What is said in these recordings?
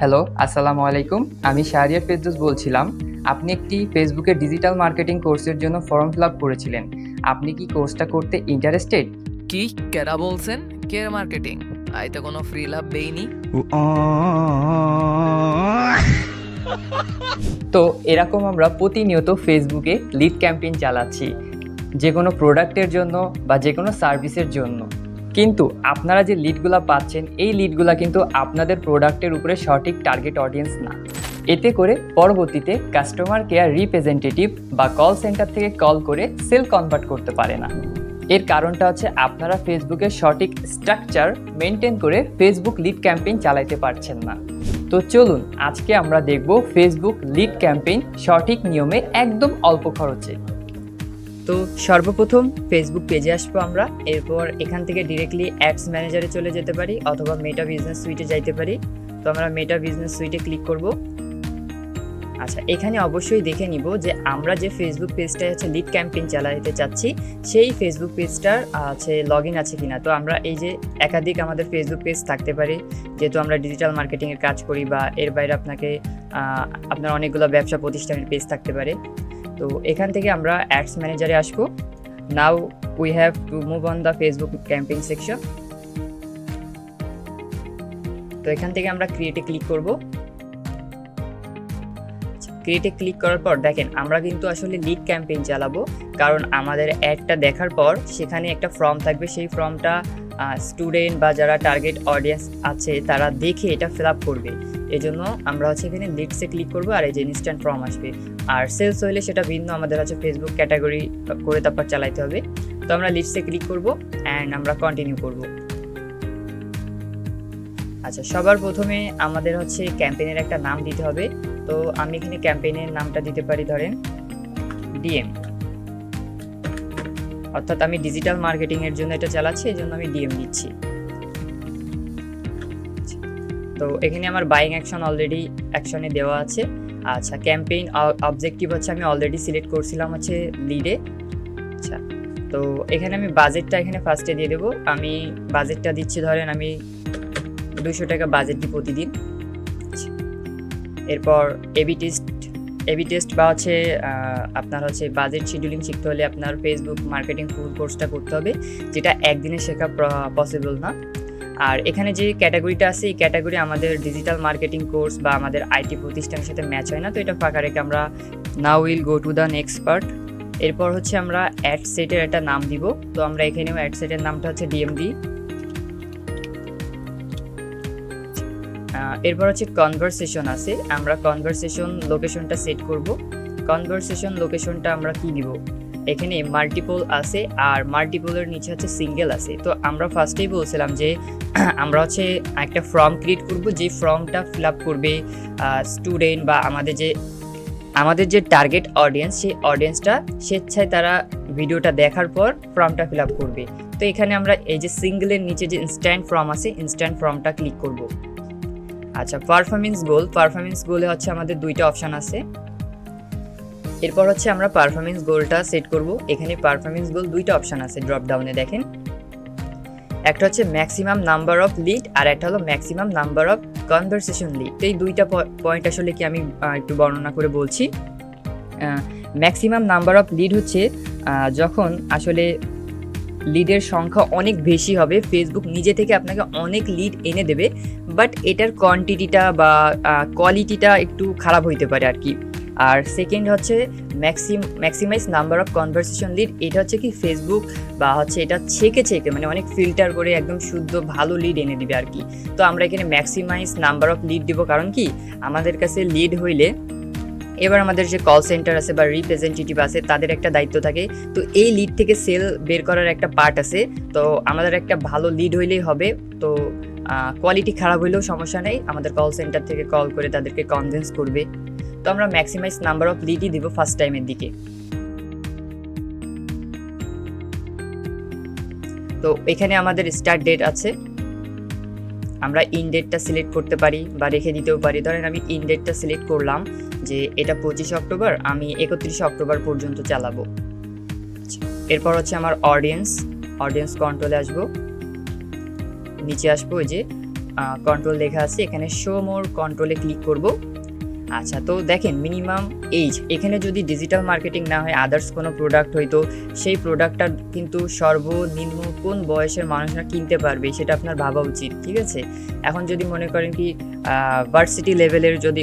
Hello আসসালামু আলাইকুম। আমি শাহরিয়ার ফেরদৌস বলছিলাম আপনি একটি ফেসবুকে ডিজিটাল মার্কেটিং কোর্সের জন্য ফর্ম ফিল আপ করেছিলেন। আপনি কি কোর্সটা করতে ইন্টারেস্টেড কি? কেরা বলছেন? কে মার্কেটিং আই তো কোনো ফ্রি লাভ দেইনি। তো এরকম আমরা প্রতিনিয়ত ফেসবুকে লিড ক্যাম্পেইন চালাচ্ছি। যে কোনো প্রোডাক্টের জন্য বা যে কোনো সার্ভিসের জন্য। কিন্তু আপনারা যে লিডগুলো পাচ্ছেন, এই লিডগুলো কিন্তু আপনাদের প্রোডাক্টের উপরে সঠিক টার্গেট অডিয়েন্স না। এতে করে পরবর্তীতে কাস্টমার কেয়ার রিপ্রেজেন্টেটিভ বা কল সেন্টার থেকে কল করে সেল কনভার্ট করতে পারে না। এর কারণটা হচ্ছে আপনারা ফেসবুকের সঠিক স্ট্রাকচার মেনটেন করে ফেসবুক লিড ক্যাম্পেইন চালাইতে পারছেন না। তো চলুন, আজকে আমরা দেখব ফেসবুক লিড ক্যাম্পেইন সঠিক নিয়মে একদম অল্প খরচে। তো সর্বপ্রথম ফেসবুক পেজে আসব আমরা। এরপর এখান থেকে ডিরেক্টলি অ্যাডস ম্যানেজারে চলে যেতে পারি অথবা মেটা বিজনেস সুইটে যাইতে পারি। তো আমরা মেটা বিজনেস সুইটে ক্লিক করব। আচ্ছা এখানে অবশ্যই দেখে নিব যে আমরা যে ফেসবুক পেজটা হচ্ছে লিড ক্যাম্পেইন চালাতে চাচ্ছি, সেই ফেসবুক পেজটার আছে লগ ইন আছে কিনা। তো আমরা এই যে একাধিক আমাদের ফেসবুক পেজ থাকতে পারে, যেহেতু আমরা ডিজিটাল মার্কেটিংয়ের কাজ করি বা এর বাইরে আপনাকে আপনার অনেকগুলো ব্যবসা প্রতিষ্ঠানের পেজ থাকতে পারে। তো এখান থেকে আমরা অ্যাডস ম্যানেজারে আসব। Now we have to move on the Facebook campaign section তো এখান থেকে আমরা ক্রিয়েটে ক্লিক করব। ক্রিয়েটে ক্লিক করার পর দেখেন, আমরা কিন্তু আসলে লিড ক্যাম্পেইন চালাবো। কারণ আমাদের অ্যাডটা দেখার পর সেখানে একটা ফর্ম থাকবে। সেই ফর্মটা স্টুডেন্ট বা যারা টার্গেট অডিয়েন্স আছে, তারা দেখে এটা ফিল আপ করবে। এজন্য আমরা হচ্ছে এখানে লিডসে ক্লিক করব আর এই যে ইনস্ট্যান্ট ফর্ম আসবে। আর সেলস হইলে সেটা ভিন্ন, আমাদের হচ্ছে ফেসবুক ক্যাটাগরি করে তারপর চালাইতে হবে। তো আমরা লিস্টে ক্লিক করব অ্যান্ড আমরা কন্টিনিউ করব। আচ্ছা সবার প্রথমে আমাদের হচ্ছে ক্যাম্পেইনের একটা নাম দিতে হবে। তো আমি এখানে ক্যাম্পেইনের নামটা দিতে পারি, ধরেন ডিএম অর্থাৎ আমি ডিজিটাল মার্কেটিংয়ের জন্য এটা চালাচ্ছি এই জন্য আমি ডিএম দিচ্ছি। তো এখানে আমার বাইং অ্যাকশন অলরেডি অ্যাকশনে দেওয়া আছে। আচ্ছা ক্যাম্পেইন অবজেক্টিভ হচ্ছে আমি অলরেডি সিলেক্ট করছিলাম হচ্ছে লিডে আচ্ছা তো এখানে আমি বাজেটটা এখানে ফার্স্টে দিয়ে দেবো। আমি বাজেটটা দিচ্ছি ধরেন আমি দুশো টাকা বাজেট দিই প্রতিদিন। আচ্ছা। এরপর এবি টেস্ট এবি টেস্ট বা হচ্ছে আপনার হচ্ছে বাজেট শিডিউলিং শিখতে হলে আপনার ফেসবুক মার্কেটিং ফুল কোর্সটা করতে হবে, যেটা একদিনে শেখা পসিবল না। আর এখানে যে ক্যাটাগরিটা আছে, এই ক্যাটাগরি আমাদের ডিজিটাল মার্কেটিং কোর্স বা আমাদের আইটি প্রতিষ্ঠানের সাথে ম্যাচ হয় না, তো এটা ফাঁকা রেখে আমরা now will go to the next part এরপর হচ্ছে আমরা অ্যাড সেটের একটা নাম দিব, তো আমরা এখানেও অ্যাড সেটের নামটা হচ্ছে ডিএমডি এরপর হচ্ছে কনভারসেশন আছে, আমরা কনভারসেশন লোকেশনটা সেট করব। কনভারসেশন লোকেশনটা আমরা কি দিব এখানে মাল্টিপল আছে আর মাল্টিপলের নিচে হচ্ছে সিঙ্গেল আছে। তো আমরা ফার্স্টেই বলছিলাম যে, আমরা হচ্ছে একটা ফর্ম ক্রিয়েট করব, যে ফর্মটা ফিল আপ করবে স্টুডেন্ট বা আমাদের যে আমাদের যে টার্গেট অডিয়েন্স সেই অডিয়েন্সটা স্বেচ্ছায় তারা ভিডিওটা দেখার পর ফর্মটা ফিল আপ করবে। তো এখানে আমরা এই যে সিঙ্গেলের নিচে যে ইনস্ট্যান্ট ফর্ম আছে ইনস্ট্যান্ট ফর্মটা ক্লিক করব। আচ্ছা পারফরমেন্স গোল পারফরমেন্স গোলে হচ্ছে আমাদের দুইটা অপশান আছে। এরপর হচ্ছে আমরা পারফরমেন্স গোলটা সেট করব। এখানে পারফরমেন্স গোল দুইটা অপশান আছে ড্রপ ডাউনে দেখেন। একটা হচ্ছে ম্যাক্সিমাম নাম্বার অফ লিড আর একটা হলো maximum number of conversation lead তো এই দুইটা পয়েন্ট আসলে কি আমি একটু বর্ণনা করে বলছি। ম্যাক্সিমাম নাম্বার অফ লিড হচ্ছে যখন আসলে লিডের সংখ্যা অনেক বেশি হবে ফেসবুক নিজে থেকে আপনাকে অনেক লিড এনে দেবে বাট এটার কোয়ান্টিটিটা বা কোয়ালিটিটা একটু খারাপ হইতে পারে আর কি। আর সেকেন্ড হচ্ছে maxim maximize number of conversation lead এটা হচ্ছে কি ফেসবুক বা হচ্ছে এটা ছেকে ছেকে মানে অনেক ফিল্টার করে একদম শুদ্ধ ভালো লিড এনে দিবে আর কি। তো আমরা এখানে ম্যাক্সিমাইজ নাম্বার অফ লিড দিব, কারণ কি আমাদের কাছে লিড হইলে এবার আমাদের যে কল সেন্টার আছে বা রিপ্রেজেন্টেটিভ আছে, তাদের একটা দায়িত্ব থাকে। তো এই লিড থেকে সেল বের করার একটা পার্ট আছে। তো আমাদের একটা ভালো লিড হইলেই হবে। তো কোয়ালিটি খারাপ হইলেও সমস্যা নেই। আমাদের কল সেন্টার থেকে কল করে তাদেরকে কনভিন্স করবে। তো আমরা ম্যাক্সিমাইজ নাম্বার অফ লিডই দিব ফার্স্ট টাইমের দিকে। তো এখানে আমাদের স্টার্ট ডেট আছে। আমরা ইন ডেটটা সিলেক্ট করতে পারি বা রেখে দিতেও পারি। ধরেন আমি ইন ডেটটা সিলেক্ট করলাম যে এটা পঁচিশে অক্টোবর, আমি একত্রিশে অক্টোবর পর্যন্ত চালাবো। এরপর হচ্ছে আমার অডিয়েন্স অডিয়েন্স কন্ট্রোলে আসব। নিচে আসব ওই যে কন্ট্রোল লেখা আছে। এখানে শো মোর কন্ট্রোলে ক্লিক করব। আচ্ছা তো দেখেন মিনিমাম এইজ এখানে যদি ডিজিটাল মার্কেটিং না হয় আদার্স কোনো প্রোডাক্ট হয়তো সেই প্রোডাক্টটা কিন্তু সর্বনিম্ন কোন বয়সের মানুষরা কিনতে পারবে, সেটা আপনার ভাবা উচিত, ঠিক আছে? এখন যদি মনে করেন কি ভার্সিটি লেভেলের যদি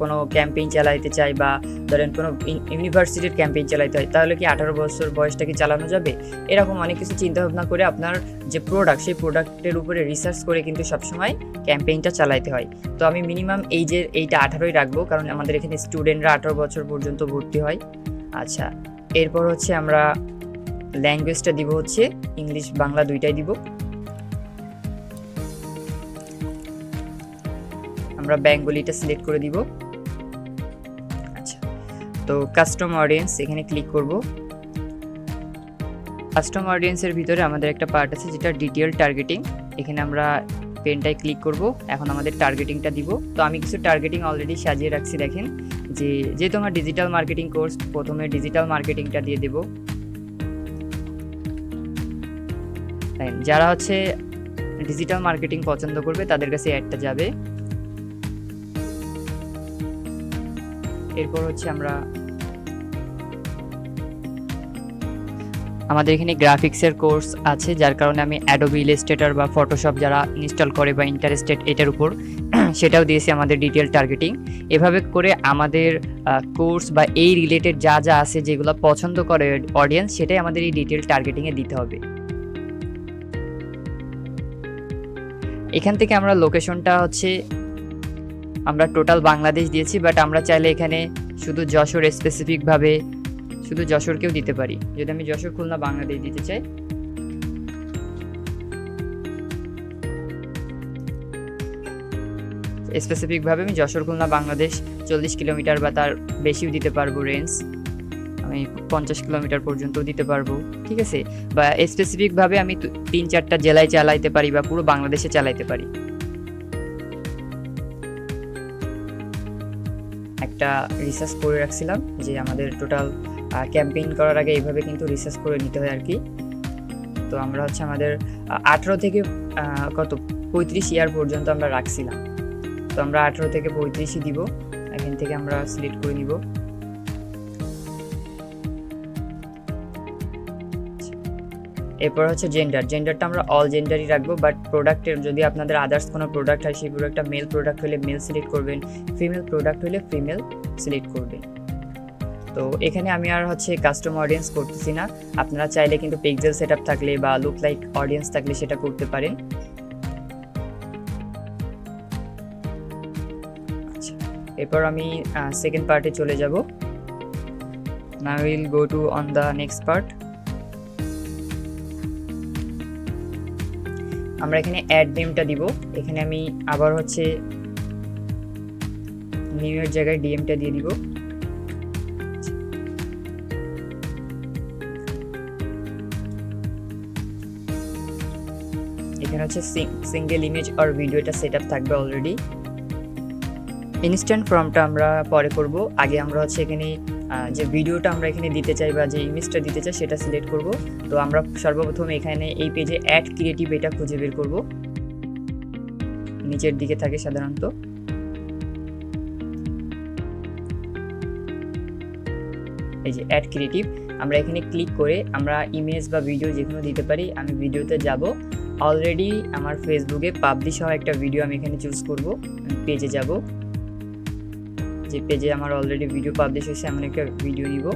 কোনো ক্যাম্পেইন চালাইতে চাই বা ধরেন কোনো ইউনিভার্সিটির ক্যাম্পেইন চালাইতে হয়, তাহলে কি আঠারো বছর বয়সটা কি চালানো যাবে? এরকম অনেক কিছু চিন্তা ভাবনা করে আপনার যে প্রোডাক্ট সেই প্রোডাক্টের উপরে রিসার্চ করে কিন্তু সবসময় ক্যাম্পেইনটা চালাইতে হয়। তো আমি মিনিমাম এই যে এইটা আঠারোই রাখব, কারণ আমাদের এখানে স্টুডেন্টরা আঠারো বছর পর্যন্ত ভর্তি হয়। আচ্ছা এরপর হচ্ছে আমরা ল্যাঙ্গুয়েজটা দিব হচ্ছে ইংলিশ বাংলা দুইটাই দিব। আমরা বেঙ্গলিটা সিলেক্ট করে দিব। আচ্ছা তো কাস্টম অডিয়েন্স এখানে ক্লিক করব। কাস্টম অডিয়েন্সের ভিতরে আমাদের একটা পার্ট আছে যেটা ডিটেল টার্গেটিং এখানে আমরা পেনটায় ক্লিক করব। এখন আমাদের টার্গেটিংটা দিব। তো আমি কিছু টার্গেটিং অলরেডি সাজিয়ে রাখছি, দেখেন। যে, যেহেতু আমার ডিজিটাল মার্কেটিং কোর্স প্রথমে ডিজিটাল মার্কেটিংটা দিয়ে দেব। যারা হচ্ছে ডিজিটাল মার্কেটিং পছন্দ করবে, তাদের কাছে অ্যাডটা যাবে। এরপর হচ্ছে আমরা আমাদের এখানে গ্রাফিক্সের কোর্স আছে, যার কারণে আমি অ্যাডোবি ইলাস্ট্রেটর বা ফটোশপ যারা ইনস্টল করে বা ইন্টারেস্টেড এটার উপর, সেটাও দিয়েছি আমাদের ডিটেল টার্গেটিং এভাবে করে আমাদের কোর্স বা এই রিলেটেড যা যা আছে যেগুলো পছন্দ করে অডিয়েন্স সেটাই আমাদের এই ডিটেল টার্গেটিংয়ে দিতে হবে। এখান থেকে আমরা লোকেশনটা হচ্ছে আমরা টোটাল বাংলাদেশ দিয়েছি বাট আমরা চাইলে এখানে শুধু যশোর স্পেসিফিকভাবে শুধু যশোরকেও দিতে পারি। যদি আমি যশোর, খুলনা, বাংলাদেশ দিতে চাই। স্পেসিফিকভাবে আমি যশোর, খুলনা, বাংলাদেশ চল্লিশ কিলোমিটার বা তার বেশিও দিতে পারব রেঞ্জ আমি পঞ্চাশ কিলোমিটার পর্যন্তও দিতে পারব, ঠিক আছে? বা স্পেসিফিকভাবে আমি তিন চারটা জেলায় চালাইতে পারি বা পুরো বাংলাদেশে চালাইতে পারি। একটা রিসার্চ করে রাখছিলাম যে আমাদের টোটাল ক্যাম্পেইন করার আগে এইভাবে কিন্তু রিসার্চ করে নিতে হয় আর কি তো আমরা হচ্ছে আমাদের আঠেরো থেকে কত? পঁয়ত্রিশ ইয়ার পর্যন্ত আমরা রাখছিলাম। তো আমরা আঠেরো থেকে পঁয়ত্রিশই দিব। এখান থেকে আমরা সিলেক্ট করে নিব। এরপর হচ্ছে জেন্ডার জেন্ডারটা আমরা অল জেন্ডারই রাখব বাট প্রোডাক্টের যদি আপনাদের আদার্স কোনো প্রোডাক্ট হয় সেই প্রোডাক্টটা মেল প্রোডাক্ট হলে মেল সিলেক্ট করবেন ফিমেল প্রোডাক্ট হলে ফিমেল সিলেক্ট করবেন। তো এখানে আমি আর হচ্ছে কাস্টম অডিয়েন্স করতেছি না। আপনারা চাইলে কিন্তু পিক্সেল সেট থাকলে বা লুক লাইক অডিয়েন্স থাকলে সেটা করতে পারেন। আচ্ছা এরপর আমি সেকেন্ড পার্টে চলে যাব। Now will go to on the next part আমরা এখানে অ্যাড নেমটা দিব। এখানে আমি আবার হচ্ছে নিউ এর জায়গায় ডিএমটা দিয়ে দিব। এখানে হচ্ছে সিঙ্গেল ইমেজ আর ভিডিওটা সেট আপ থাকবে অলরেডি ইনস্ট্যান্ট ফর্মটা আমরা পরে করব। আগে আমরা হচ্ছে এখানে যে ভিডিওটা আমরা এখানে দিতে চাই বা যে ইমেজটা দিতে চাই সেটা সিলেক্ট করব। তো আমরা সর্বপ্রথম এখানে এই পেজে অ্যাড ক্রিয়েটিভ এটা খুঁজে বের করব। নিচের দিকে থাকে সাধারণত। এই যে অ্যাড ক্রিয়েটিভ আমরা এখানে ক্লিক করে আমরা ইমেজ বা ভিডিও যে কোনো দিতে পারি, আমি ভিডিওতে যাব। অলরেডি আমার ফেসবুকে পাবলিশ হওয়া একটা ভিডিও আমি এখানে চুজ করব পেজে যাব। যে পেজে আমার অলরেডি ভিডিও পাবলিশ হয়েছে এমন একটা ভিডিও নিব।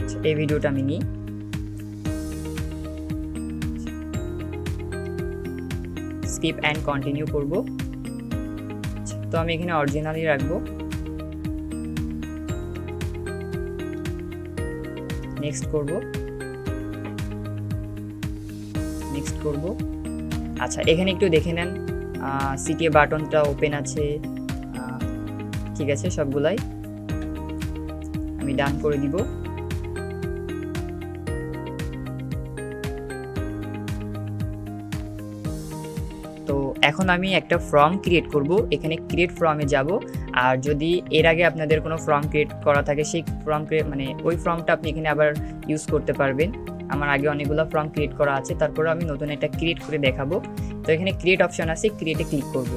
আচ্ছা, এই ভিডিওটা আমি নিই। স্কিপ অ্যান্ড কন্টিনিউ করব। তো আমি এখানে অরিজিনালি রাখব। নেক্সট করব। নেক্সট করব। আচ্ছা এখানে একটু দেখে নেন। সিটিএ বাটনটা ওপেন আছে ঠিক আছে সবগুলাই। আমি ডান করে দিব। তো এখন আমি একটা ফর্ম ক্রিয়েট করব। এখানে ক্রিয়েট ফর্মে যাব। আর যদি এর আগে আপনাদের কোনো ফর্ম ক্রিয়েট করা থাকে, সেই ফর্ম ক্রিয়েট মানে ওই ফর্মটা আপনি এখানে আবার ইউজ করতে পারবেন। আমার আগে অনেকগুলো ফর্ম ক্রিয়েট করা আছে তারপরে আমি নতুন একটা ক্রিয়েট করে দেখাবো। তো এখানে ক্রিয়েট অপশন আছে ক্রিয়েটে ক্লিক করব।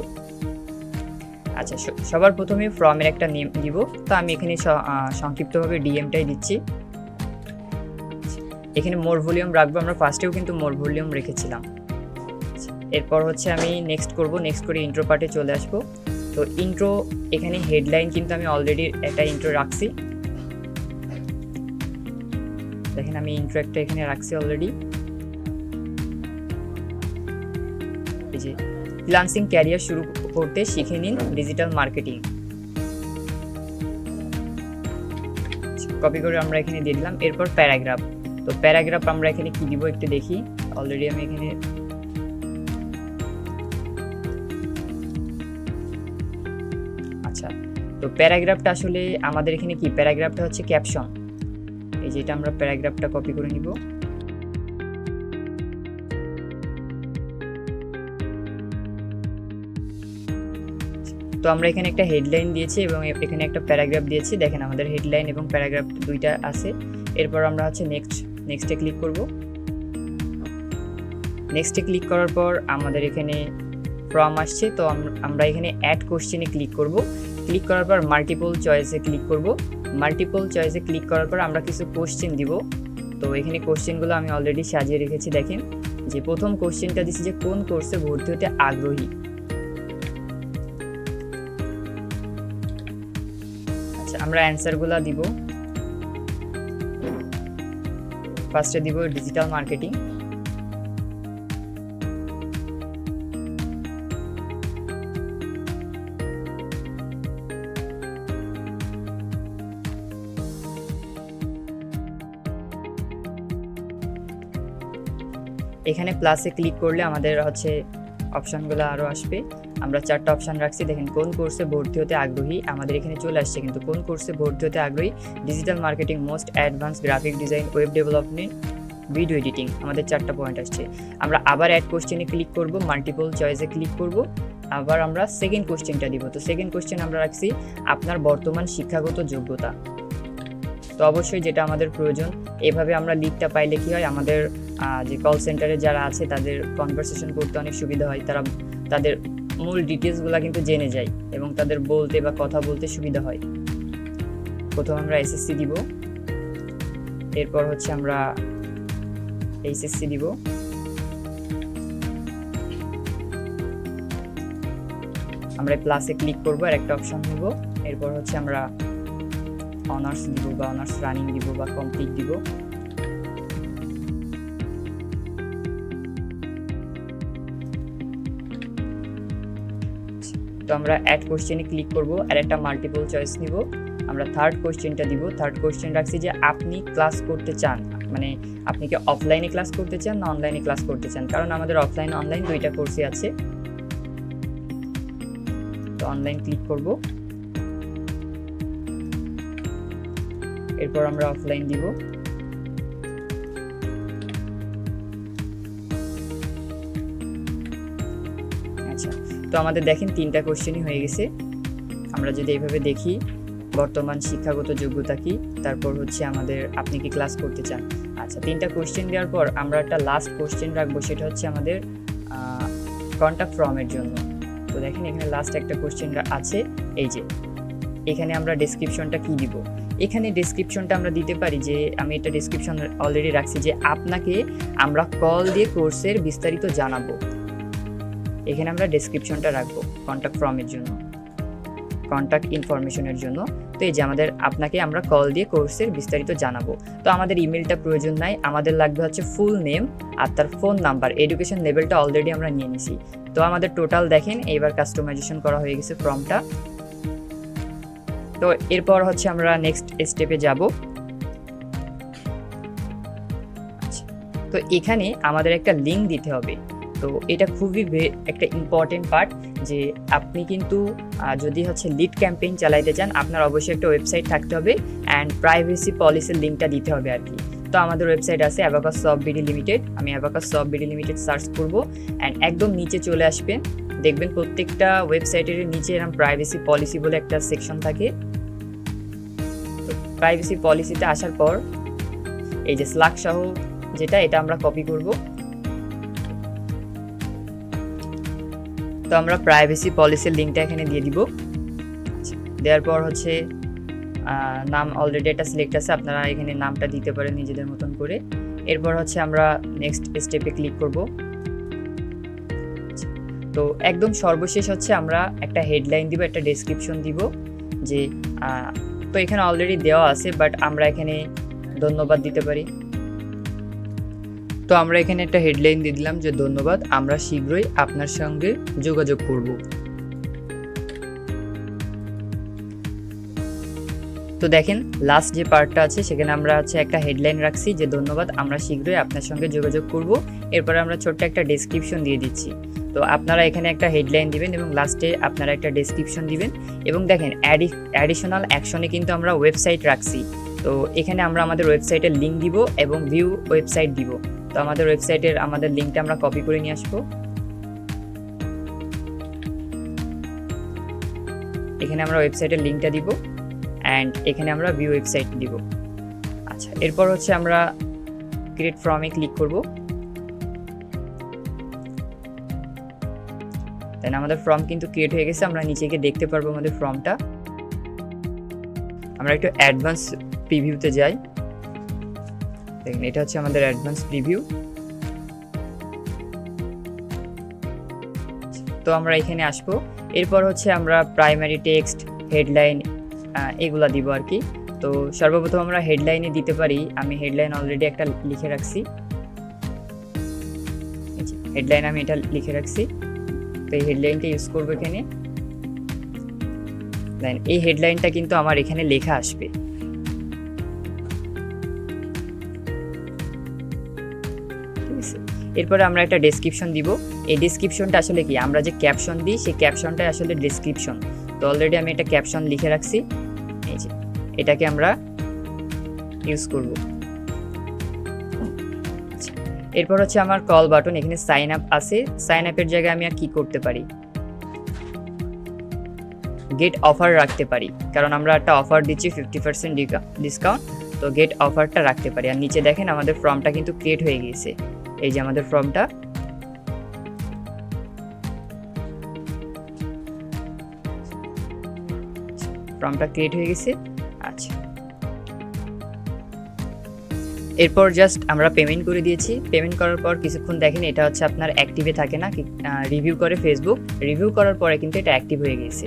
আচ্ছা সবার প্রথমে ফর্মের একটা নেম দিব। তো আমি এখানে সংক্ষিপ্তভাবে ডিএমটাই দিচ্ছি। এখানে মোর ভলিউম রাখব, আমরা ফার্স্টেও কিন্তু মোর ভলিউম রেখেছিলাম। এরপর হচ্ছে আমি নেক্সট করব নেক্সট করে ইন্ট্রো পার্টে চলে আসব। তো ইন্ট্রো এখানে হেডলাইন কিন্তু আমি অলরেডি একটা ইন্ট্রো রাখছি। দেখেন আমি ইন্ট্রো একটা এখানে রাখছি অলরেডি যে ফ্রিলান্সিং ক্যারিয়ার শুরু করতে শিখে নিন ডিজিটাল মার্কেটিং কপি করে আমরা এখানে দিয়ে দিলাম, এরপর প্যারাগ্রাফ তো প্যারাগ্রাফ আমরা এখানে কি দিব একটু দেখি। অলরেডি আমি এখানে আচ্ছা তো প্যারাগ্রাফটা আসলে আমাদের এখানে কি? প্যারাগ্রাফটা হচ্ছে ক্যাপশন এই যেটা আমরা প্যারাগ্রাফটা কপি করে নিব। তো আমরা এখানে একটা হেডলাইন দিয়েছি এবং এখানে একটা প্যারাগ্রাফ দিয়েছি। দেখেন আমাদের হেডলাইন এবং প্যারাগ্রাফ দুইটা আছে। এরপর আমরা হচ্ছে নেক্সট নেক্সটে ক্লিক করব। নেক্সটে ক্লিক করার পর আমাদের এখানে ফর্ম আসছে। তো আমরা এখানে অ্যাড কোশ্চেনে ক্লিক করব। ক্লিক করার পর মাল্টিপল চয়েসে ক্লিক করব। মাল্টিপল চয়েসে ক্লিক করার পর আমরা কিছু কোশ্চেন দিব। তো এখানে কোশ্চেনগুলো আমি অলরেডি সাজিয়ে রেখেছি, দেখেন। যে প্রথম কোশ্চেনটা দিচ্ছি যে কোন কোর্সে ভর্তি হতে আগ্রহী? আমরা অ্যান্সারগুলো দিব। ফার্স্টে দিব ডিজিটাল মার্কেটিং এখানে প্লাসে ক্লিক করলে আমাদের হচ্ছে অপশনগুলো আরও আসবে। আমরা চারটা অপশন রাখছি। দেখেন, কোন কোর্সে ভর্তি হতে আগ্রহী? আমাদের এখানে চলে আসছে কিন্তু কোন কোর্সে ভর্তি হতে আগ্রহী? Digital marketing most advance graphic design web development video editing আমাদের চারটা পয়েন্ট আসছে। আমরা আবার অ্যাড কোশ্চেনে ক্লিক করব মাল্টিপল চয়েসে ক্লিক করব। আবার আমরা সেকেন্ড কোশ্চেনটা দিব। তো সেকেন্ড কোশ্চেন আমরা রাখছি, আপনার বর্তমান শিক্ষাগত যোগ্যতা। তো অবশ্যই যেটা আমাদের প্রয়োজন, এভাবে আমরা লিডটা পাইলে কি হয়? আমাদের যে কল সেন্টারে যারা আছে, তাদের কনভারসেশন করতে অনেক সুবিধা হয়। তারা, তাদের মূল ডিটেলসগুলো কিন্তু জেনে যায় এবং তাদের বলতে বা কথা বলতে সুবিধা হয়। প্রথম আমরা এসএসসি দিব। এরপর হচ্ছে আমরা এইচএসসি দিব। আমরা প্লাসে ক্লিক করব আর একটা অপশন নেব। এরপর হচ্ছে আমরা অনার্স দিব বা অনার্স রানিং দিব বা কমপ্লিট দিব। তো আমরা অ্যাড কোশ্চেনে ক্লিক করব আর একটা মাল্টিপল চয়েস নিব। আমরা থার্ড কোশ্চেনটা দিব। থার্ড কোশ্চেন রাখছি যে আপনি ক্লাস করতে চান মানে আপনি কি অফলাইনে ক্লাস করতে চান না অনলাইনে ক্লাস করতে চান? কারণ আমাদের অফলাইন অনলাইন দুইটা কোর্সই আছে। তো অনলাইন ক্লিক করব। এরপর আমরা অফলাইন দিব। তো আমাদের দেখেন তিনটা কোশ্চেনই হয়ে গেছে। আমরা যদি এইভাবে দেখি, বর্তমান শিক্ষাগত যোগ্যতা কি? তারপর হচ্ছে আমাদের আপনি কি ক্লাস করতে চান? আচ্ছা তিনটা কোশ্চেন দেওয়ার পর আমরা একটা লাস্ট কোশ্চেন রাখব, সেটা হচ্ছে আমাদের কন্ট্যাক্ট ফর্মের জন্য। তো দেখেন এখানে লাস্ট একটা কোশ্চেন আছে, এই যে। এখানে আমরা ডেসক্রিপশনটা কি দিব? এখানে ডেসক্রিপশনটা আমরা দিতে পারি যে, আমি এটা ডেসক্রিপশন অলরেডি রাখছি যে, আপনাকে আমরা কল দিয়ে কোর্সের বিস্তারিত জানাব। এখানে আমরা ডেসক্রিপশনটা রাখব কন্ট্যাক্ট ফর্মের জন্য কন্ট্যাক্ট ইনফরমেশনের জন্য। তো এই যে আমাদের, আপনাকে আমরা কল দিয়ে কোর্সের বিস্তারিত জানাব। তো আমাদের ইমেলটা প্রয়োজন নাই, আমাদের লাগবে হচ্ছে ফুল নেম আর তার ফোন নাম্বার এডুকেশন লেভেলটা অলরেডি আমরা নিয়ে নিছি। তো আমাদের টোটাল দেখেন, এইবার কাস্টমাইজেশন করা হয়ে গেছে ফর্মটা তো এরপর হচ্ছে আমরা নেক্সট স্টেপে যাব। তো এখানে আমাদের একটা লিঙ্ক দিতে হবে। তো এটা খুবই একটা ইম্পর্টেন্ট পার্ট যে আপনি কিন্তু যদি হচ্ছে লিড ক্যাম্পেইন চালাইতে চান, আপনার অবশ্যই একটা ওয়েবসাইট থাকতে হবে অ্যান্ড প্রাইভেসি পলিসির লিঙ্কটা দিতে হবে আর কি। তো আমাদের ওয়েবসাইট আছে অ্যাবাকাস সব বিডি লিমিটেড আমি অ্যাবাকাস সব বিডি লিমিটেড সার্চ করব অ্যান্ড একদম নিচে চলে আসবেন দেখবেন প্রত্যেকটা ওয়েবসাইটের নিচে এরকম প্রাইভেসি পলিসি বলে একটা সেকশন থাকে। প্রাইভেসি পলিসিতে আসার পর এই যে স্লাক সহ যেটা, এটা আমরা কপি করব। তো আমরা প্রাইভেসি পলিসির লিঙ্কটা এখানে দিয়ে দিব। দেওয়ার পর হচ্ছে নাম অলরেডি একটা সিলেক্ট আছে, আপনারা এখানে নামটা দিতে পারেন নিজেদের মতন করে। এরপর হচ্ছে আমরা নেক্সট স্টেপে ক্লিক করব। তো একদম সর্বশেষ হচ্ছে আমরা একটা হেডলাইন দিব, একটা ডেসক্রিপশন দিব যে তো এখানে অলরেডি দেওয়া আছে বাট আমরা এখানে ধন্যবাদ দিতে পারি। তো আমরা এখানে একটা হেডলাইন দিয়ে দিলাম যে ধন্যবাদ, আমরা শীঘ্রই আপনার সঙ্গে যোগাযোগ করব। তো দেখেন লাস্ট যে পার্টটা আছে, সেখানে আমরা হচ্ছে একটা হেডলাইন রাখছি যে ধন্যবাদ, আমরা শীঘ্রই আপনার সঙ্গে যোগাযোগ করব। এরপরে আমরা ছোট্ট একটা ডেসক্রিপশন দিয়ে দিচ্ছি। তো আপনারা এখানে একটা হেডলাইন দিবেন এবং লাস্টে আপনারা একটা ডেসক্রিপশন দিবেন। এবং দেখেন অ্যাডিশনাল অ্যাকশনে কিন্তু আমরা ওয়েবসাইট রাখছি। তো এখানে আমরা আমাদের ওয়েবসাইটের লিঙ্ক দিব এবং ভিউ ওয়েবসাইট দিব। তো আমাদের ওয়েবসাইটের আমাদের লিঙ্কটা আমরা কপি করে নিয়ে আসব। এখানে আমরা ওয়েবসাইটের লিঙ্কটা দিব অ্যান্ড এখানে আমরা ভিউ ওয়েবসাইট দিব। আচ্ছা এরপর হচ্ছে আমরা ক্রিয়েট ফর্মে ক্লিক করব। দেন আমাদের ফর্ম কিন্তু ক্রিয়েট হয়ে গেছে, আমরা নিচে গিয়ে দেখতে পারব আমাদের ফর্মটা আমরা একটু অ্যাডভান্স প্রিভিউতে যাই। দেখেন এটা হচ্ছে আমাদের অ্যাডভান্স প্রিভিউ তো আমরা এখানে আসব। এরপর হচ্ছে আমরা প্রাইমারি টেক্সট হেডলাইন এগুলা দিব আর কি। তো সর্বপ্রথম আমরা হেডলাইনে দিতে পারি। আমি হেডলাইন অলরেডি একটা লিখে রাখছি। হেডলাইন আমি এটা লিখে রাখছি। তো এই হেডলাইনটা ইউজ করব এখানে। দেন এই হেডলাইনটা কিন্তু আমার এখানে লেখা আসবে। এরপরে আমরা একটা ডেসক্রিপশন দিব। এই ডেসক্রিপশনটা আসলে কি? আমরা যে ক্যাপশন দিই সেই ক্যাপশনটাই আসলে ডেসক্রিপশন তো অলরেডি আমি একটা ক্যাপশন লিখে রাখছি। এই যে এটাকে আমরা ইউজ করব। আচ্ছা, এরপর হচ্ছে আমার কল বাটন এখানে সাইন আপ আছে। সাইন আপের জায়গায় আমি আর কি করতে পারি? গেট অফার রাখতে পারি। কারণ আমরা একটা অফার দিচ্ছি ফিফটি পার্সেন্ট ডিসকাউন্ট তো গেট অফারটা রাখতে পারি। আর নিচে দেখেন আমাদের ফর্মটা কিন্তু ক্রিয়েট হয়ে গিয়েছে। এই যে আমাদের ফর্মটা। ফর্মটা ক্রিয়েট হয়ে গেছে। আচ্ছা। এরপর জাস্ট আমরা পেমেন্ট করে দিয়েছি। পেমেন্ট করার পর কিছুক্ষণ দেখেন এটা হচ্ছে আপনার অ্যাক্টিভে থাকে না রিভিউ করে ফেসবুক রিভিউ করার পরে কিন্তু এটা অ্যাক্টিভ হয়ে গেছে।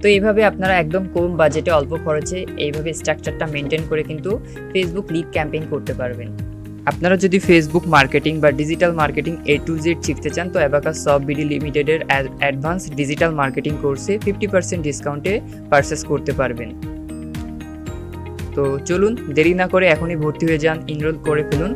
তো এইভাবে আপনারা একদম কম বাজেটে অল্প খরচে এইভাবে স্ট্রাকচারটা মেনটেন করে কিন্তু ফেসবুক লিড ক্যাম্পেইন করতে পারবেন। আপনারা যদি ফেসবুক মার্কেটিং বা digital marketing A to Z শিখতে চান, তো অ্যাবাকাস সব বিডি লিমিটেডের অ্যাডভান্স ডিজিটাল মার্কেটিং কোর্সে ফিফটি পার্সেন্ট ডিসকাউন্টে পারচেস করতে পারবেন। তো চলুন, দেরি না করে এখনই ভর্তি হয়ে যান ইনরোল করে ফেলুন।